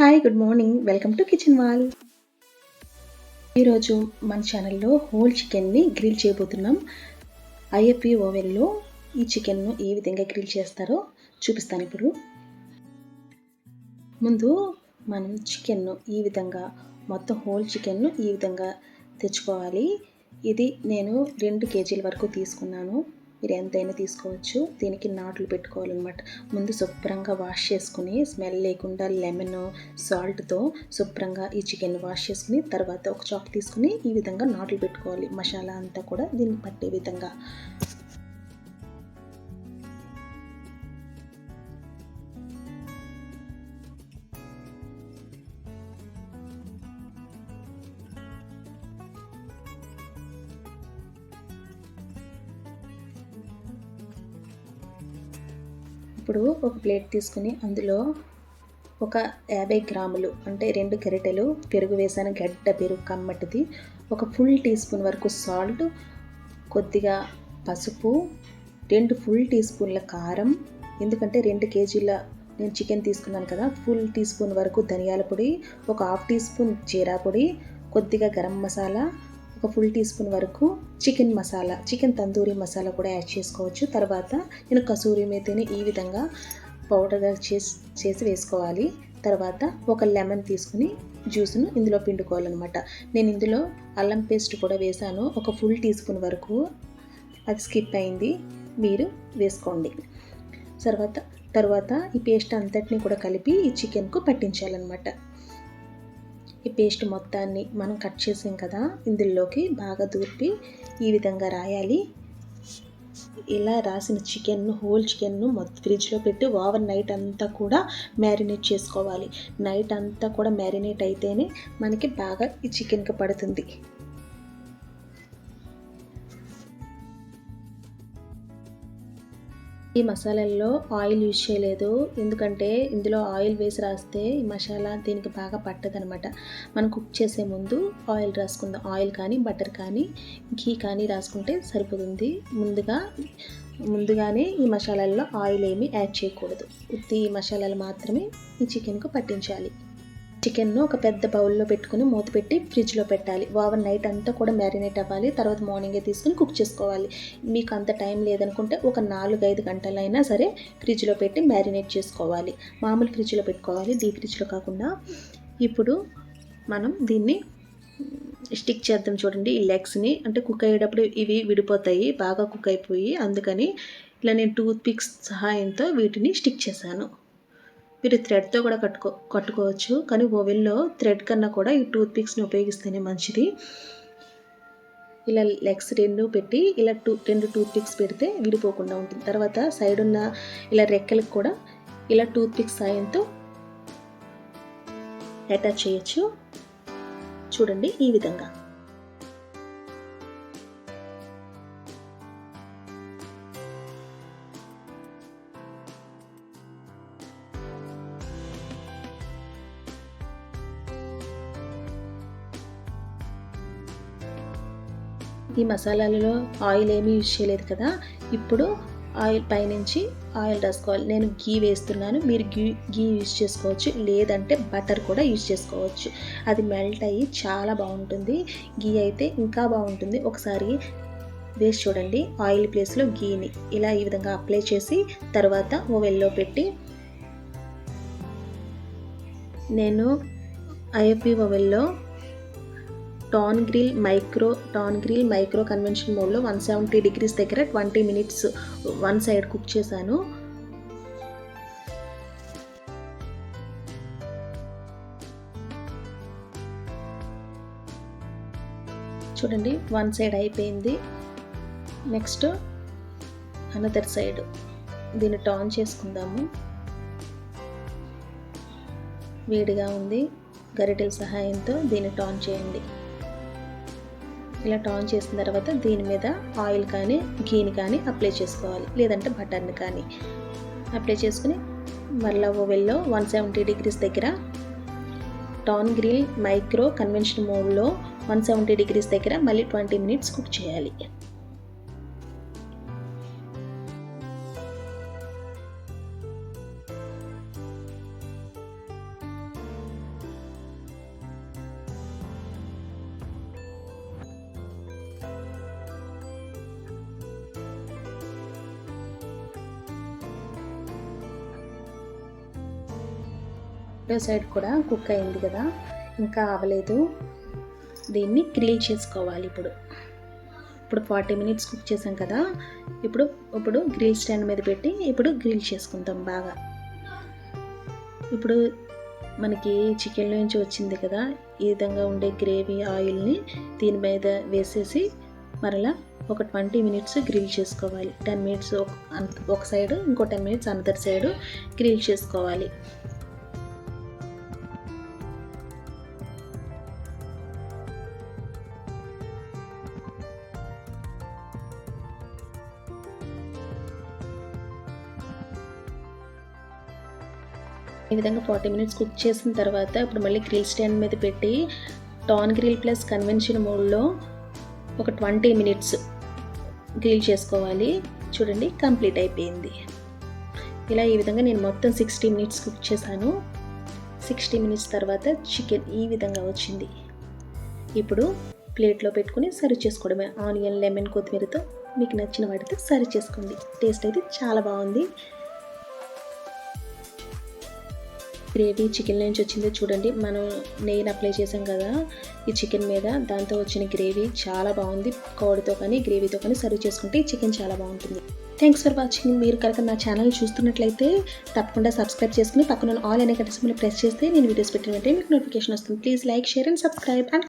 Hi good morning welcome to kitchen wall ఈరోజు మన ఛానల్లో హోల్ చికెన్ని గ్రిల్ చేయబోతున్నాం. ఐఎఫ్ఈ ఓవెన్లో ఈ చికెన్ను ఏ విధంగా గ్రిల్ చేస్తారో చూపిస్తాను ఇప్పుడు. ముందు మనం చికెన్ను ఈ విధంగా మొత్తం హోల్ చికెన్ను ఈ విధంగా తెచ్చుకోవాలి. ఇది నేను రెండు కేజీల వరకు తీసుకున్నాను. మీరు ఎంతైనా తీసుకోవచ్చు. దీనికి నాట్లు పెట్టుకోవాలన్నమాట. ముందు శుభ్రంగా వాష్ చేసుకుని స్మెల్ లేకుండా లెమన్ సాల్ట్తో శుభ్రంగా ఈ చికెన్ వాష్ చేసుకుని తర్వాత ఒక చాక్ తీసుకుని ఈ విధంగా నాట్లు పెట్టుకోవాలి. మసాలా అంతా కూడా దీన్ని పట్టే విధంగా. ఇప్పుడు ఒక ప్లేట్ తీసుకుని అందులో ఒక యాభై గ్రాములు అంటే రెండు గరిటెలు పెరుగు వేసాను గడ్డ పెరుగు కమ్మటిది ఒక ఫుల్ టీ స్పూన్ వరకు సాల్ట్ కొద్దిగా పసుపు రెండు ఫుల్ టీ స్పూన్ల కారం ఎందుకంటే రెండు కేజీల నేను చికెన్ తీసుకున్నాను కదా ఫుల్ టీ స్పూన్ వరకు ధనియాల పొడి ఒక హాఫ్ టీ స్పూన్ జీరా పొడి కొద్దిగా గరం మసాలా ఒక ఫుల్ టీ స్పూన్ వరకు చికెన్ మసాలా చికెన్ తందూరి మసాలా కూడా యాడ్ చేసుకోవచ్చు. తర్వాత నేను కసూరి మేతిని ఈ విధంగా పౌడర్గా చేసి చేసి వేసుకోవాలి. తర్వాత ఒక లెమన్ తీసుకుని జ్యూస్ను ఇందులో పిండుకోవాలన్నమాట. నేను ఇందులో అల్లం పేస్ట్ కూడా వేసాను. ఒక ఫుల్ టీ స్పూన్ వరకు అది స్కిప్ అయింది. మీరు వేసుకోండి. తర్వాత తర్వాత ఈ పేస్ట్ అంతటిని కూడా కలిపి ఈ చికెన్కు పట్టించాలన్నమాట. ఈ పేస్ట్ మొత్తాన్ని మనం కట్ చేసాం కదా ఇందులోకి బాగా దూర్పి ఈ విధంగా రాయాలి. ఇలా రాసిన చికెన్ను హోల్ చికెన్ను మొత్తం ఫ్రిడ్జ్లో పెట్టి ఓవర్ నైట్ అంతా కూడా మ్యారినేట్ చేసుకోవాలి. నైట్ అంతా కూడా మ్యారినేట్ అయితేనే మనకి బాగా ఈ చికెన్కి పడుతుంది. ఈ మసాలాల్లో ఆయిల్ యూజ్ చేయలేదు. ఎందుకంటే ఇందులో ఆయిల్ వేసి రాస్తే ఈ మసాలా దీనికి బాగా పట్టదనమాట. మనం కుక్ చేసే ముందు ఆయిల్ రాసుకుందాం. ఆయిల్ కానీ బటర్ కానీ ఘీ కానీ రాసుకుంటే సరిపోతుంది. ముందుగా ముందుగానే ఈ మసాలాల్లో ఆయిల్ ఏమీ యాడ్ చేయకూడదు. ఉత్తి మసాలాలు మాత్రమే ఈ చికెన్కు పట్టించాలి. చికెన్ను ఒక పెద్ద బౌల్లో పెట్టుకుని మూత పెట్టి ఫ్రిడ్జ్లో పెట్టాలి. ఓవర్ నైట్ అంతా కూడా మ్యారినేట్ అవ్వాలి. తర్వాత మార్నింగే తీసుకుని కుక్ చేసుకోవాలి. మీకు అంత టైం లేదనుకుంటే ఒక నాలుగు ఐదు గంటలైనా సరే ఫ్రిడ్జ్లో పెట్టి మ్యారినేట్ చేసుకోవాలి. మామూలు ఫ్రిడ్జ్లో పెట్టుకోవాలి. డీ ఫ్రిడ్జ్లో కాకుండా ఇప్పుడు మనం దీన్ని స్టిక్ చేద్దాం చూడండి. ఈ లెగ్స్ని అంటే కుక్ అయ్యేటప్పుడు ఇవి విడిపోతాయి. బాగా కుక్ అయిపోయి అందుకని ఇలా నేను టూత్ పిక్స్ సహాయంతో వీటిని స్టిక్ చేశాను. మీరు థ్రెడ్తో కూడా కట్టుకో కట్టుకోవచ్చు. కానీ ఓవెన్లో థ్రెడ్ కన్నా కూడా ఈ టూత్ పిక్స్ని ఉపయోగిస్తేనే మంచిది. ఇలా లెగ్స్ రెండు పెట్టి ఇలా టూ రెండు టూత్ పిక్స్ పెడితే విడిపోకుండా ఉంటుంది. తర్వాత సైడ్ ఉన్న ఇలా రెక్కలకు కూడా ఇలా టూత్ పిక్స్ సాయంతో అటాచ్ చేయొచ్చు. చూడండి ఈ విధంగా. ఈ మసాలాలలో ఆయిల్ ఏమీ యూజ్ చేయలేదు కదా ఇప్పుడు ఆయిల్ పైనుంచి ఆయిల్ రాసుకోవాలి. నేను గీ వేస్తున్నాను మీరు గీ గీ యూజ్ చేసుకోవచ్చు లేదంటే బటర్ కూడా యూజ్ చేసుకోవచ్చు. అది మెల్ట్ అయ్యి చాలా బాగుంటుంది. గీ అయితే ఇంకా బాగుంటుంది. ఒకసారి వేసి చూడండి ఆయిల్ ప్లేస్లో గీని ఇలా ఈ విధంగా అప్లై చేసి తర్వాత ఓవెల్లో పెట్టి నేను IFB ఓవెల్లో turn grill micro turn grill micro convection మోడ్లో వన్ సెవెంటీ డిగ్రీస్ దగ్గర twenty minutes one side cook చేశాను. చూడండి వన్ సైడ్ అయిపోయింది. Next another side. దీన్ని టాన్ చేసుకుందాము. వేడిగా ఉంది. గరిటెల సహాయంతో దీన్ని టాన్ చేయండి. ఇలా టాన్ చేసిన తర్వాత దీని మీద ఆయిల్ కానీ గీని కానీ అప్లై చేసుకోవాలి. లేదంటే బటర్ని కానీ. అప్లై చేసుకుని మరలా ఓవెల్లో వన్ సెవెంటీ డిగ్రీస్ దగ్గర టాన్ గ్రిల్ మైక్రో కన్వెన్షన్ మోడ్లో వన్ సెవెంటీ డిగ్రీస్ దగ్గర మళ్ళీ ట్వంటీ మినిట్స్ కుక్ చేయాలి. రెండో సైడ్ కూడా కుక్ అయింది కదా ఇంకా అవ్వలేదు దీన్ని గ్రిల్ చేసుకోవాలి ఇప్పుడు. ఇప్పుడు ఫార్టీ మినిట్స్ కుక్ చేసాం కదా ఇప్పుడు ఇప్పుడు గ్రిల్ స్టాండ్ మీద పెట్టి ఇప్పుడు గ్రిల్ చేసుకుందాం బాగా. ఇప్పుడు మనకి చికెన్ నుంచి వచ్చింది కదా ఈ విధంగా ఉండే గ్రేవీ ఆయిల్ని దీని మీద వేసేసి మరలా ఒక ట్వంటీ మినిట్స్ గ్రిల్ చేసుకోవాలి. టెన్ మినిట్స్ ఒక సైడ్ ఇంకో ten minutes another side grill చేసుకోవాలి. ఈ విధంగా ఫార్టీ మినిట్స్ కుక్ చేసిన తర్వాత ఇప్పుడు మళ్ళీ గ్రిల్ స్టాండ్ మీద పెట్టి టాన్ గ్రిల్ ప్లస్ కన్వెన్షన్ మోడ్లో ఒక ట్వంటీ మినిట్స్ గ్రిల్ చేసుకోవాలి. చూడండి కంప్లీట్ అయిపోయింది. ఇలా ఈ విధంగా నేను మొత్తం సిక్స్టీ మినిట్స్ కుక్ చేశాను. సిక్స్టీ మినిట్స్ తర్వాత చికెన్ ఈ విధంగా వచ్చింది. ఇప్పుడు ప్లేట్లో పెట్టుకుని సర్వ్ చేసుకోవడమే. ఆనియన్ లెమన్ కొత్తిమీరతో మీకు నచ్చిన వాటితో సర్వ్ చేసుకోండి. టేస్ట్ అయితే చాలా బాగుంది. గ్రేవీ చికెన్ నుంచి వచ్చిందో చూడండి. మనం నెయ్యిని అప్లై చేసాం కదా ఈ చికెన్ మీద. దాంతో వచ్చిన గ్రేవీ చాలా బాగుంది. కోడితో కానీ గ్రేవీతో కానీ సర్వ్ చేసుకుంటే ఈ చికెన్ చాలా బాగుంటుంది. థ్యాంక్స్ ఫర్ వాచింగ్ మీరు కనుక నా ఛానల్ చూస్తున్నట్లయితే తప్పకుండా సబ్స్క్రైబ్ చేసుకుని పక్కన ఆల్ అనే గంట ప్రెస్ చేస్తే నేను వీడియోస్ పెట్టిన వెంటనే మీకు నోటిఫికేషన్ వస్తుంది. Please like share and subscribe and